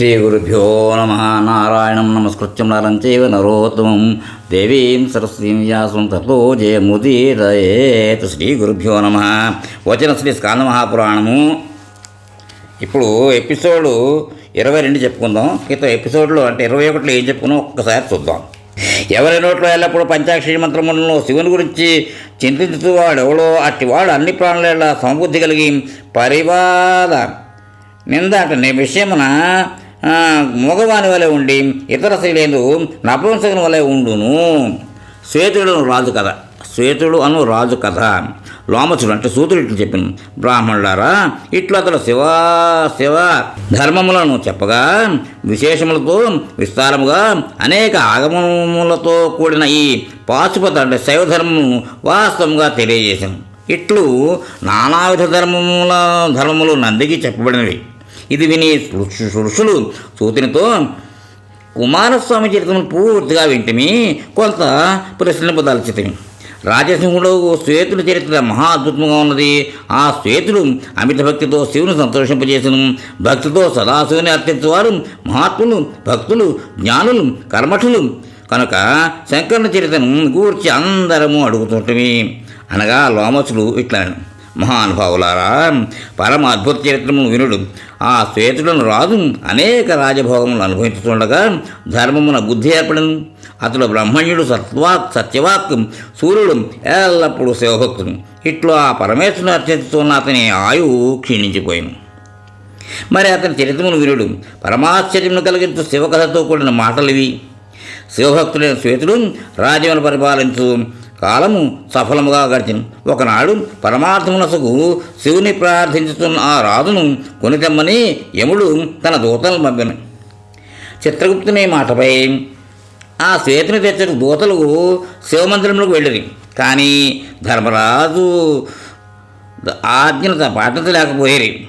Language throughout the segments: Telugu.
శ్రీగురుభ్యో నమ నారాయణం నమస్కృత్యం నరం చైవ నరోత్తమం దేవీం సరస్వీం వ్యాసం తతో జయముదీరయేత్ శ్రీ గురుభ్యో నమ వచన శ్రీ స్కాంద మహాపురాణము ఇప్పుడు ఎపిసోడు ఇరవై రెండు చెప్పుకుందాం. క్రితం ఎపిసోడ్లో అంటే ఇరవై ఒకటిలో ఏం చెప్పుకున్నాం? ఒక్కసారి చూద్దాం. ఎవరి నోట్లో ఎల్లప్పుడూ పంచాక్షరి మంత్రములను శివుని గురించి చింతించుతూ వాడు ఎవడో అట్టివాడు అన్ని ప్రాణుల సమబుద్ధి కలిగి పరివాద నింద అంటే విషయమున మగవాని వలె ఉండి ఇతర శైలేందు నపుంసకుని వలె ఉండును. శ్వేతుడు రాజు కథ. శ్వేతుడు అను రాజు కథ. లోమచుడు అంటే సూతుడు ఇట్లు చెప్పిన బ్రాహ్మణులారా ఇట్లు అతడు శివ శివ ధర్మములను చెప్పగా విశేషములతో విస్తారముగా అనేక ఆగమములతో కూడిన ఈ పాశుపత అంటే శైవ ధర్మము వాస్తవంగా తెలియజేశాను ఇట్లు నానావిధ ధర్మముల ధర్మములు నందికి చెప్పబడినవి. ఇది విని ఋషు- ఋషులు సూతినితో కుమారస్వామి చరిత్రను పూర్తిగా వింటిమి కొంత ప్రశ్నింపదలచితిమి రాజసింహుడు శ్వేతుడి చరిత్ర మహా అద్భుతంగా ఉన్నది. ఆ శ్వేతుడు అమిత భక్తితో శివుని సంతోషింపజేసను. భక్తితో సదాశివుని అర్థించేవారు మహాత్ములు భక్తులు జ్ఞానులు కర్మఠులు. కనుక శంకరుని చరిత్రను గూర్చి అందరము అడుగుతుంటమి. అనగా లోమసులు ఇట్లా మహానుభావులారా పరమ అద్భుత చరిత్రమును వినుడు. ఆ శ్వేతుడను రాజు అనేక రాజభోగములు అనుభవించుతుండగా ధర్మమున బుద్ధి ఏర్పడను అతడు బ్రహ్మణ్యుడు సత్వాక్ సత్యవాక్ సూర్యుడు ఎల్లప్పుడూ శివభక్తుడు. ఇట్లు ఆ పరమేశ్వరుని అర్చించుతున్న అతని ఆయువు క్షీణించిపోయింది మరి అతని చరిత్రమును వినుడు. పరమాశ్చర్యమును కలిగించు శివకథతో కూడిన మాటలివి. శివభక్తుడైన శ్వేతుడు రాజ్యమును పరిపాలించు. కాలము సఫలముగా గడిచింది ఒకనాడు పరమార్థమునసకు శివుని ప్రార్థించుతున్న ఆ రాజును కొనితెమ్మని యముడు తన దూతలను పంపిన. చిత్రగుప్తుని మాటపై ఆ శ్వేతని తెచ్చడు దూతలు శివమందిరంలోకి వెళ్ళి కానీ ధర్మరాజు ఆజ్ఞను పాటించలేకపోయేది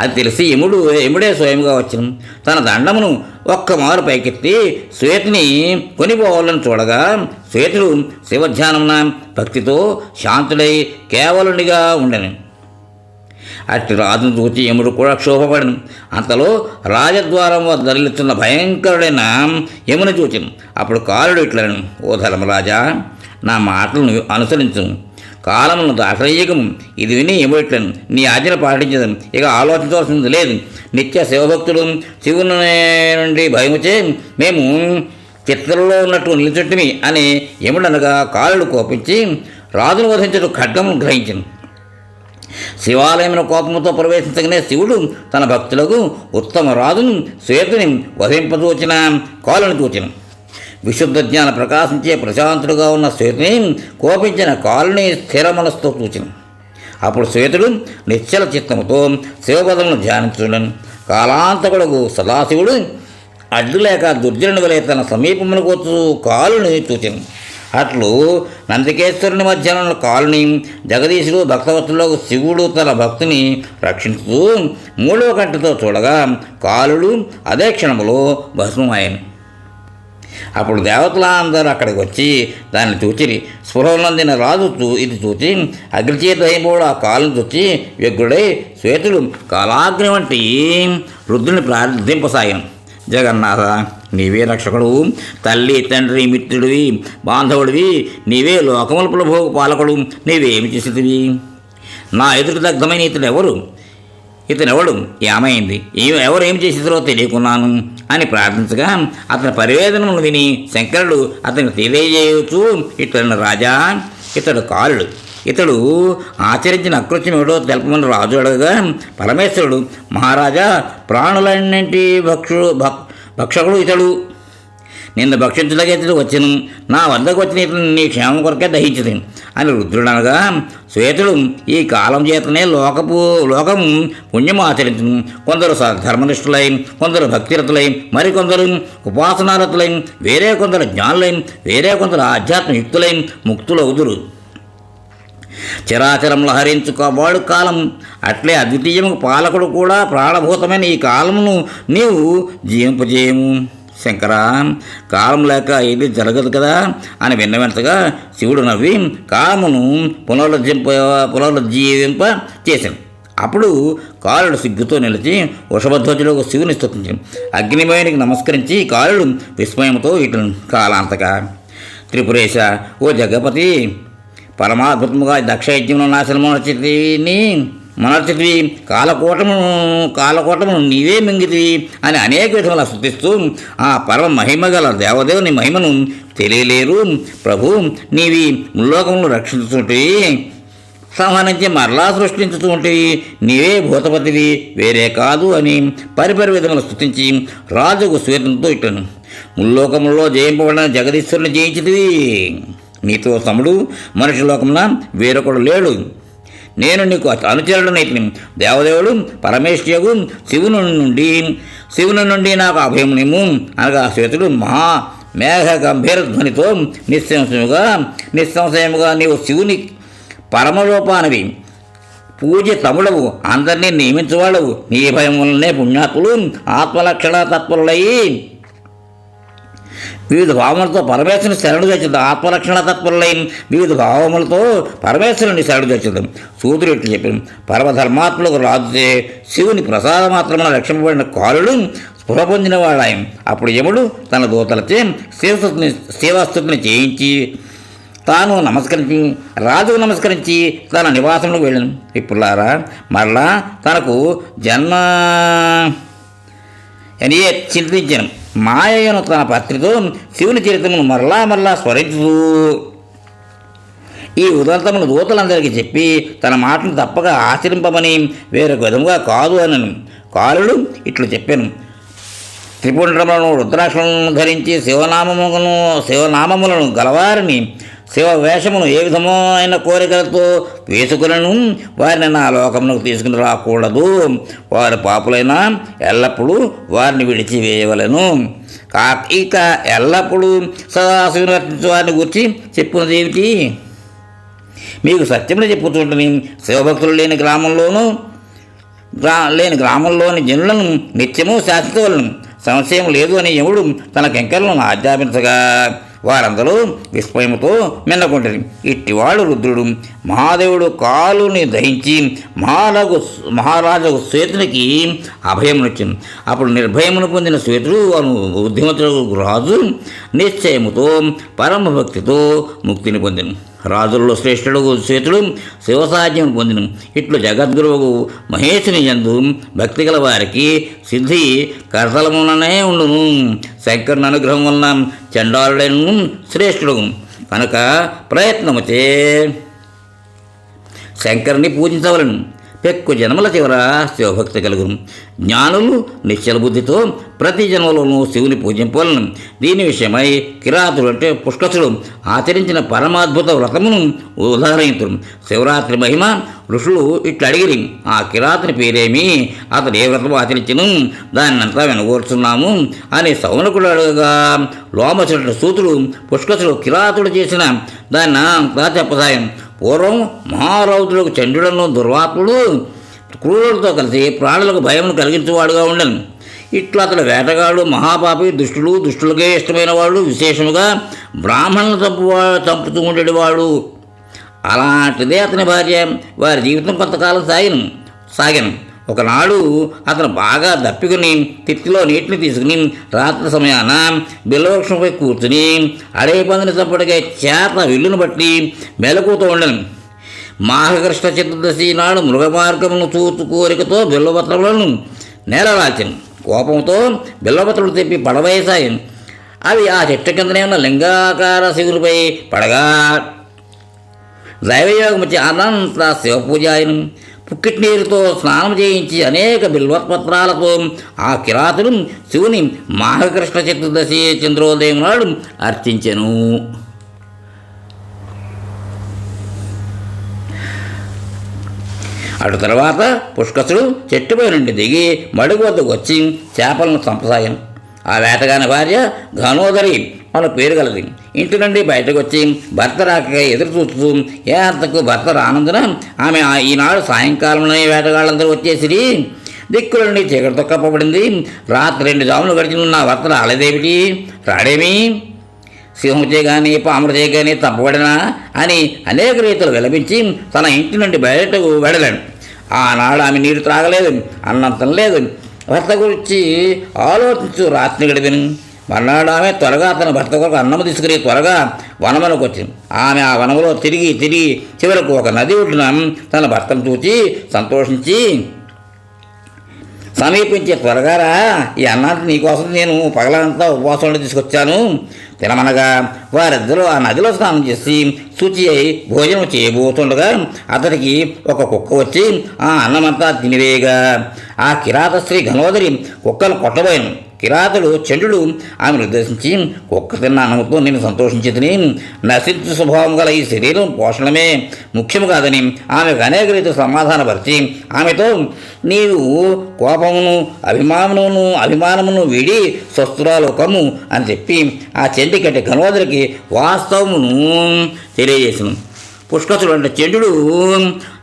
అది తెలిసి యముడు యముడే స్వయంగా వచ్చిన తన దండమును ఒక్క మారు పైకెత్తి శ్వేతిని కొనిపోవాలని చూడగా శ్వేతుడు శివధ్యానమున భక్తితో శాంతుడై కేవలునిగా ఉండను. అట్టి రాజును చూచి యముడు కూడా క్షోభపడను. అంతలో రాజద్వారం వద్ద నిలుచున్న భయంకరుడైన యముని చూచిను. అప్పుడు కాలుడు ఇట్లను ఓ ధర్మరాజా నా మాటలను అనుసరించు. కాలమును దాటయ్యకము ఇది విని యముడిట్లను నీ ఆజ్ఞలు పాటించదు. ఇక ఆలోచించవలసింది లేదు. నిత్య శివభక్తుడు శివుని నుండి భయముచే మేము చిత్రంలో ఉన్నట్టు నిలిచొట్టిమి అని యముడనగా కాలుడు కోపించి రాజును వధించడం ఖడ్గం గ్రహించను. శివాలయమున కోపముతో ప్రవేశించగానే శివుడు తన భక్తులకు ఉత్తమ రాజును శ్వేతుని వధింపదూచిన కాలను చూచిన. విశుద్ధ జ్ఞాన ప్రకాశించే ప్రశాంతుడుగా ఉన్న శ్వేతుని కోపించిన కాలుని స్థిర మనస్సుతో చూచిన. అప్పుడు శ్వేతుడు నిశ్చల చిత్తముతో శివపదలను ధ్యానించుడను కాలాంతకుడు సదాశివుడు అడ్డులేక దుర్జనుడు వలె తన సమీపమునకు వచ్చు కాలుని చూచెను. అట్లు నందికేశ్వరుని మధ్యాహ్నం కాలుని జగదీశుడు భక్తవత్తులో శివుడు తన భక్తిని రక్షించుతూ మూడవ కంటితో చూడగా కాలుడు అదే క్షణములో భస్మమాయను అప్పుడు దేవతలందరూ అక్కడికి వచ్చి దాన్ని చూచిరి. స్పృహనందిన రాజు చూ ఇది చూచి అగ్నిచేత అయిపోడు ఆ కాలును చూచి వ్యగ్రుడై శ్వేతుడు కాలాగ్ని వంటి రుద్రుని ప్రార్థింపసాయం జగన్నాథ నీవే రక్షకుడు తల్లి తండ్రి మిత్రుడివి బాంధవుడివి నీవే లోకముల ప్రభు పాలకుడు నీవేమి చేసేదివి నా ఎదురు దగ్ధమైన ఇతడు ఎవరు ఇతను ఎవడు ఏమైంది? ఏ- ఎవరు ఏం చేసేదో తెలియకున్నాను అని ప్రార్థించగా అతని పరివేదనను విని శంకరుడు అతనికి తెలియజేయవచ్చు ఇతడు రాజా ఇతడు కాలుడు ఇతడు ఆచరించిన అకృత్యం ఏడో తెలపమని రాజు అడగగా పరమేశ్వరుడు మహారాజా ప్రాణులన్నింటి భక్షుడు భక్ భక్షకుడు ఇతడు. నిన్ను భక్షించడానికి ఇతడు నా వద్దకు వచ్చిన ఇతను నీ క్షేమం కొరకే దహించదు అని రుద్రుడు అనగా శ్వేతుడు ఈ కాలం చేతనే లోకపు లోకము పుణ్యము ఆచరించును. కొందరు ధర్మనిష్ఠులై కొందరు భక్తిరతులై మరికొందరు ఉపాసనారతులై వేరే కొందరు జ్ఞానులై వేరే కొందరు ఆధ్యాత్మయుక్తులై ముక్తులవుదురు. చిరాచరంలో హరించుకోబాడు కాలం. అట్లే అద్వితీయము పాలకుడు కూడా ప్రాణభూతమైన ఈ కాలమును నీవు జీవింపజేయము. శంకరా కాలం లేక ఇది జరగదు కదా అని విన్నవెంతగా శివుడు నవ్వి కాలమును పునరుజ్జింప పునరుజ్జీవింప చేశాడు అప్పుడు కాలుడు సిగ్గుతో నిలిచి వృషభధ్వజుడు శివుని స్తుతించాడు అగ్నిమయునికి నమస్కరించి కాలుడు విస్మయంతో ఇటు కాలాంతక త్రిపురేశ ఓ జగపతి పరమాద్భుతముగా దక్షయజ్ఞమును నాశనమనచితిని మనర్చితివి కాలకోటము కాలకోటమును నీవే మింగితివి అని అనేక విధముల స్థుతిస్తూ ఆ పరమ మహిమ గల దేవదేవుని మహిమను తెలియలేరు. ప్రభు నీవి ముల్లోకమును రక్షించుతుంటివి సంహరించి మరలా సృష్టించుతుంటివి నీవే భూతపతివి వేరే కాదు అని పరిపరి విధములు స్థుతించి రాజుకు స్వేతంతో ఇట్టను ముల్లోకంలో జయింపబడిన జగదీశ్వరుని జయించితివి. నీతో తమ్ముడు మనిషి లోకమున వేరొకడు లేడు. నేను నీకు అనుచరుడనైతిని దేవదేవుడు పరమేశ్వరు శివుని నుండి శివుని నుండి నాకు అభయమునిము అనగా శ్వేతుడు మహా మేఘ గంభీర ధ్వనితో నిస్సంశయముగా నిస్సంశయముగా నీవు శివుని పరమరూపానివి. పూజ తముడవు అందరినీ నియమించువాడవు. నీ భయం వల్లనే పుణ్యాత్ములు ఆత్మలక్షణ తత్పరులయ్యి వివిధ భావములతో పరమేశ్వరుని శరణు తెచ్చింది. ఆత్మరక్షణ తత్పరులై. వివిధ భావములతో పరమేశ్వరుని శరణు తెచ్చింది. సూతుడు ఇట్లు చెప్పిన పరమధర్మాత్మలకు రాజుతే శివుని ప్రసాద మాత్రమున రక్షింపబడిన కాలుడు స్పృహ పొందిన వాడాయం అప్పుడు యముడు తన దూతలచే శివస్థుతిని శివస్థుతిని చేయించి తాను నమస్కరించి రాజుకు నమస్కరించి తన నివాసంలో వెళ్ళాను. ఇప్పుడులారా మరలా తనకు జన్మ అని చింతించాను. మాయను తన పత్రితో శివుని చరిత్రమును మరలా మరలా స్మరించు ఈ ఉదంతమును దూతలందరికీ చెప్పి తన మాటను తప్పక ఆచరింపమని వేరొక విధముగా కాదు అనను. కాలుడు ఇట్లు చెప్పాను. త్రిపుండ్రములను రుద్రాక్షలను ధరించి శివనామములను శివనామములను గలవారిని శివ వేషమును ఏ విధమైన కోరికలతో వేసుకులను. వారిని నా లోకమునకు తీసుకుని రాకూడదు. వారి పాపులైనా ఎల్లప్పుడూ వారిని విడిచివేయవలను. కా ఇక ఎల్లప్పుడూ సదాశివుని వర్తించే వారిని గురించి చెప్పినది ఏమిటి? మీకు సత్యములు చెప్పుతుంటని శివభక్తులు లేని గ్రామంలోనూ గ్రా లేని గ్రామంలోని జనులను నిత్యము శాశ్వతలను సంశయం లేదు అని యముడు తన కెంకలను ఆజ్ఞాపించగా. వారందరూ విస్మయముతో మిన్నకుంటారు ఇట్టివాడు రుద్రుడు మహాదేవుడు కాలుని దహించి మహారాజు మహారాజు శ్వేతునికి అభయమునిచ్చింది అప్పుడు నిర్భయమును పొందిన శ్వేతుడు వారు బుద్ధిమంతుడు రాజు నిశ్చయముతో పరమభక్తితో ముక్తిని పొందిను. రాజుల్లో శ్రేష్ఠుడు శ్వేతుడు శివసాధ్యం పొందిన. ఇట్లు జగద్గురువు మహేశుని ఎందు భక్తి గల వారికి సిద్ధి కరతలములనే ఉండును. శంకరుని అనుగ్రహం వలన చండాలుడైన శ్రేష్ఠుడు. కనుక ప్రయత్నముచే శంకరుని పూజించవలను. ఎక్కువ జన్మల చివర శివభక్తి కలుగును. జ్ఞానులు నిశ్చల బుద్ధితో ప్రతి జన్మలోనూ శివుని పూజింపాలను దీని విషయమై కిరాతుడు అంటే పుష్కసుడు ఆచరించిన పరమాద్భుత వ్రతమును ఉదాహరించు శివరాత్రి మహిమ ఋషులు ఇట్లా అడిగిరి ఆ కిరాతుని పేరేమి? అతడు ఏ వ్రతం ఆచరించను? దాన్నంతా వినగోర్చున్నాము అని సౌనకుడు అడగగా లోమచుడు సూతుడు పుష్కసుడు కిరాతుడు చేసిన దాన్ని అంతా చెప్పసాయం పూర్వం మహారౌతులకు చంద్రులను దుర్వాపుడు క్రూరులతో కలిసి ప్రాణులకు భయం కలిగించేవాడుగా ఉండను. ఇట్లా అతడు వేటగాడు మహాపాపి దుష్టులు దుష్టులకే ఇష్టమైన వాడు విశేషముగా బ్రాహ్మణులు చంపువా చంపుతూ ఉండేవాడు. అలాంటిదే అతని భార్య. వారి జీవితం కొంతకాలం సాగిన సాగాను. ఒకనాడు అతను బాగా దప్పికుని తిత్తిలో నీటిని తీసుకుని రాత్రి సమయాన బిల్లవృక్షంపై కూర్చుని అడవి పందిని చప్పటికే చేత విల్లును బట్టి మెలకుతూ ఉండను. మాఘకృష్ణ చతుర్దశి నాడు మృగమార్గమును చూచు కోరికతో బిల్లవత్రములను నేలరాల్చాను కోపంతో బిల్లపత్రులు తెప్పి పడవేశాయి అవి ఆ చెట్టు కిందనే ఉన్న లింగాకార శివులపై పడగా. దైవయోగం వచ్చి అనంత శివపూజాయనం పుక్కిట్ నీరుతో స్నానం చేయించి అనేక బిల్వత్పత్రాలతో ఆ కిరాతులు శివుని మాఘకృష్ణ చతుర్దశి చంద్రోదయం నాడు అర్చించెను. అటు తర్వాత పుష్కసుడు చెట్టుపై నుండి దిగి మడుగు వద్దకు వచ్చి చేపలను చంపసాయం ఆ వేటగాని భార్య ఘనోదరి వాళ్ళ పేరు కలది. ఇంటి నుండి బయటకు వచ్చి భర్త రాక ఎదురు చూస్తూ ఏ అంతకు భర్త రానందున ఆమె ఆ ఈనాడు సాయంకాలంలోనే వేటగాళ్ళందరూ వచ్చేసిరి. దిక్కుల నుండి చీకటితో కప్పబడింది. రాత్రి రెండు జాములు గడిచిన నా భర్త రాలేదేమిటి? రాడేమి? సింహచే కానీ పాముచే కానీ తప్పబడినా? అని అనేక రీతులు విలపించి తన ఇంటి నుండి బయటకు వెళ్ళాడు. ఆనాడు ఆమె నీరు త్రాగలేదు అన్నం తినలేదు. భర్త గురించి ఆలోచించు రాత్రి గడిపిను. మర్నాడు ఆమె త్వరగా తన భర్త కొరకు అన్నము తీసుకుని త్వరగా వనములకు వచ్చింది. ఆమె ఆ వనములో తిరిగి తిరిగి చివరకు ఒక నది ఒడ్డున తన భర్తను చూచి సంతోషించి సమీపించే త్వరగా రా ఈ అన్నాన్ని నీకోసం నేను పగలంతా ఉపవాసంలో తీసుకొచ్చాను. తినమనగా వారిద్దరూ ఆ నదిలో స్నానం చేసి శుచి అయి భోజనం చేయబోతుండగా అతడికి ఒక కుక్క వచ్చి ఆ అన్నమంతా తినివేయగా. ఆ కిరాత స్త్రీ ఘనోదరి కుక్కను కొట్టబోయాను కిరాతుడు చంద్రుడు ఆమెను ఉద్దేశించి కుక్క తిన్న అన్నంతో నేను సంతోషించి తిని నశించు స్వభావం గల ఈ శరీరం పోషణమే ముఖ్యము కాదని ఆమెకు అనేక రీతి సమాధానపరిచి ఆమెతో నీవు కోపమును అభిమానమును అభిమానమును వీడి స్వస్థురాలోకము అని చెప్పి ఆ చండికటి గణోదరికి వాస్తవమును తెలియజేసిన. పుష్కసుడు అంటే చంద్రుడు.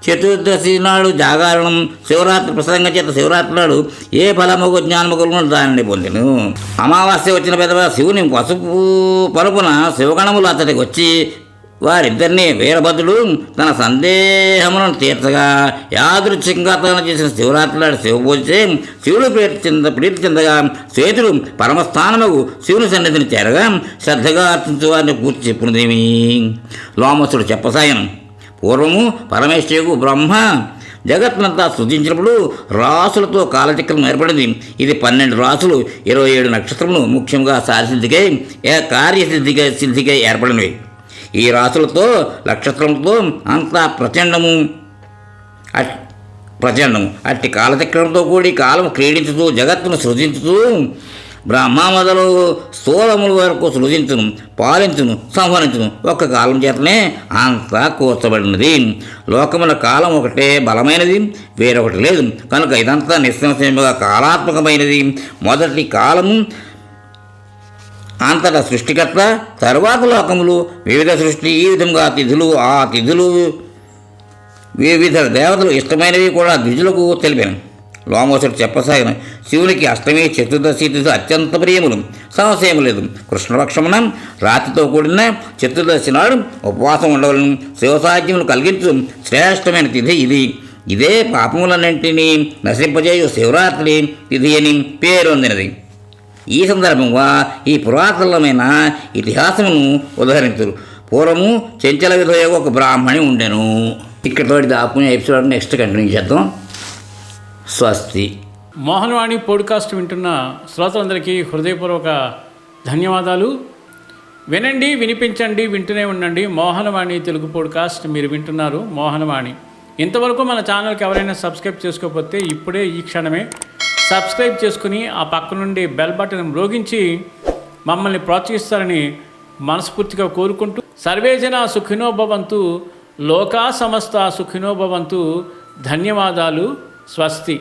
చతుర్దశి నాడు జాగారణం శివరాత్రి ప్రసంగం చేత శివరాత్రి నాడు ఏ ఫలముగు జ్ఞానముగులను దానిని పొందిను. అమావాస్య వచ్చిన పెద్ద శివుని పసుపు పరుపున శివగణములు అతడికి వచ్చి వారిద్దరినీ వీరభద్రుడు తన సందేహములను తీర్చగా యాదృచ్ఛికంగా తన చేసిన శివరాత్రి నాడు శివపూజే శివుడు ప్రీతి చెంద ప్రీతి చెందగా శ్వేతుడు పరమస్థానముకు శివుని సన్నిధిని చేరగా శ్రద్ధగా అర్చించు వారిని పూర్తి చెప్పుకునేమి లోమసుడు చెప్పసాయను పూర్వము పరమేశ్వరుకు బ్రహ్మ జగత్నంతా సృజించినప్పుడు రాసులతో కాలచక్రం ఏర్పడింది. ఇది పన్నెండు రాసులు ఇరవై ఏడు నక్షత్రములు ముఖ్యంగా సారసిద్ధికై ఏ కార్యసిద్ధికై సిద్ధికై ఏర్పడినవి. ఈ రాసులతో నక్షత్రంతో అంతా ప్రచండము. ప్రచండము. అట్టి కాలచక్రంతో కూడి కాలం క్రీడించుతూ జగత్తును సృజించుతూ బ్రహ్మ మొదలు స్థూలముల వరకు సృజించును పాలించును సంహరించును. ఒక్క కాలం చేతనే అంతా కూర్చబడినది. లోకముల కాలం ఒకటే బలమైనది వేరొకటి లేదు. కనుక ఇదంతా నిస్సంశయముగా కాలాత్మకమైనది. మొదటి కాలము అంతట సృష్టికర్త తరువాత లోకములు వివిధ సృష్టి ఈ విధంగా తిథులు ఆ తిథులు. వివిధ దేవతలు ఇష్టమైనవి కూడా ద్విజులకు తెలిపాను. లోమోసుడు చెప్పసాగిన శివునికి అష్టమి చతుర్దశి తిథి అత్యంత ప్రియములు. సంశయం లేదు. కృష్ణపక్షమున రాత్రితో కూడిన చతుర్దశి నాడు ఉపవాసం ఉండవలను శివసాధ్యములు కలిగించు శ్రేష్టమైన తిథి ఇది. ఇదే పాపములన్నింటినీ నశింపజేయు శివరాత్రి తిథి అని పేరొందినది. ఈ సందర్భంగా ఈ పురాతనమైన ఇతిహాసమును ఉదహరించరు పూర్వము చెంచల విధయ ఒక బ్రాహ్మణి ఉండెను. ఇక్కడతోటి దాపుని ఎపిసోడ్ నెక్స్ట్ కంటిన్యూ చేద్దాం. స్వస్తి. మోహనవాణి పోడ్కాస్ట్ వింటున్న శ్రోతలందరికీ హృదయపూర్వక ధన్యవాదాలు. వినండి వినిపించండి వింటూనే ఉండండి. మోహనవాణి తెలుగు పోడ్కాస్ట్ మీరు వింటున్నారు. మోహనవాణి. ఇంతవరకు మన ఛానల్కి ఎవరైనా సబ్స్క్రైబ్ చేసుకోకపోతే ఇప్పుడే ఈ క్షణమే సబ్స్క్రైబ్ చేసుకుని ఆ పక్క నుండి బెల్ బటన్ మ్రోగించి మమ్మల్ని ప్రోత్సహిస్తారని మనస్ఫూర్తిగా కోరుకుంటూ సర్వేజన సుఖినోభవంతు లోకా సమస్త సుఖినోభవంతు ధన్యవాదాలు స్వస్తి.